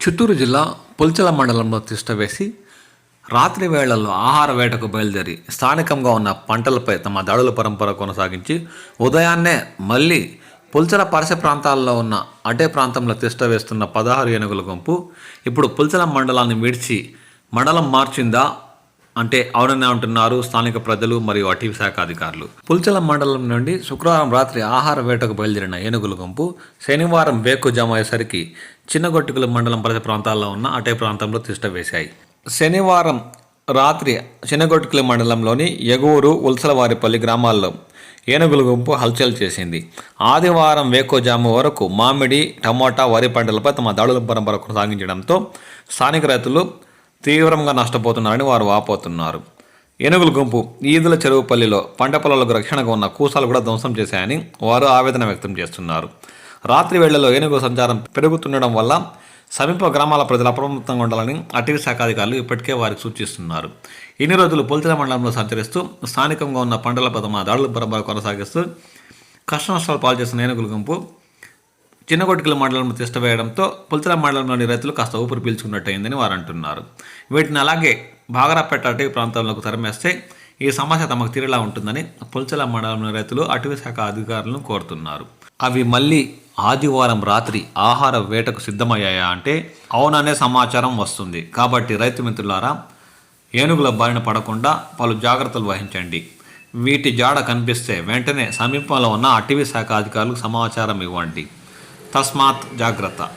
చిత్తూరు జిల్లా పుల్చల మండలంలో తిష్టవేసి రాత్రి వేళల్లో ఆహార వేటకు బయలుదేరి స్థానికంగా ఉన్న పంటలపై తమ దాడుల పరంపర కొనసాగించి ఉదయాన్నే మళ్ళీ పుల్చల పరస ప్రాంతాల్లో ఉన్న అటే ప్రాంతంలో తిష్ట వేస్తున్న పదహారు ఏనుగుల గుంపు ఇప్పుడు పుల్చల మండలాన్ని విడిచి మండలం మార్చిందా అంటే అవుననే అంటున్నారు స్థానిక ప్రజలు మరియు అటవీ శాఖ అధికారులు. పుల్చల మండలం నుండి శుక్రవారం రాత్రి ఆహార వేటకు బయలుదేరిన ఏనుగుల గుంపు శనివారం వేకుజాము అయ్యేసరికి చిన్నగొట్టుకుల మండలం పరిసర ప్రాంతాల్లో ఉన్న అటే ప్రాంతంలో తిష్ట వేశాయి. శనివారం రాత్రి చిన్నగొట్టుకుల మండలంలోని ఎగువూరు ఉల్సలవారిపల్లి గ్రామాల్లో ఏనుగుల గుంపు హల్చల్ చేసింది. ఆదివారం వేకోజాము వరకు మామిడి టమోటా వరి పంటలపై తమ దాడుల పరంపర కొనసాగించడంతో స్థానిక రైతులు తీవ్రంగా నష్టపోతున్నారని వారు వాపోతున్నారు. ఏనుగుల గుంపు ఈదుల చెరువుపల్లిలో పంట పొలాలకు రక్షణగా ఉన్న కూసాలు కూడా ధ్వంసం చేశాయని వారు ఆవేదన వ్యక్తం చేస్తున్నారు. రాత్రి వేళ్ళలో ఏనుగు సంచారం పెరుగుతుండడం వల్ల సమీప గ్రామాల ప్రజలు అప్రమత్తంగా ఉండాలని అటవీ శాఖ అధికారులు ఇప్పటికే వారికి సూచిస్తున్నారు. ఇన్ని రోజులు పోల్చల మండలంలో సంచరిస్తూ స్థానికంగా ఉన్న పంటల పదమ దాడుల బరబర కొనసాగిస్తూ కష్ట నష్టాలు ఏనుగుల గుంపు చిన్నగొట్టుకల మండలం తిష్టవేయడంతో పుల్చల మండలంలోని రైతులు కాస్త ఊపిరి పీల్చుకున్నట్టయిందని వారు అంటున్నారు. వీటిని అలాగే బాగరాపేట అటవీ ప్రాంతంలోకి తరిమేస్తే ఈ సమస్య తమకు తీరేలా ఉంటుందని పుల్చల మండలంలోని రైతులు అటవీ శాఖ అధికారులను కోరుతున్నారు. అవి మళ్ళీ ఆదివారం రాత్రి ఆహార వేటకు సిద్ధమయ్యాయా అంటే అవుననే సమాచారం వస్తుంది. కాబట్టి రైతు మిత్రులారా ఏనుగుల బారిన పడకుండా పలు జాగ్రత్తలు వహించండి. వీటి జాడ కనిపిస్తే వెంటనే సమీపంలో ఉన్న అటవీ శాఖ అధికారులకు సమాచారం ఇవ్వండి. तस्मात् जाग्रता।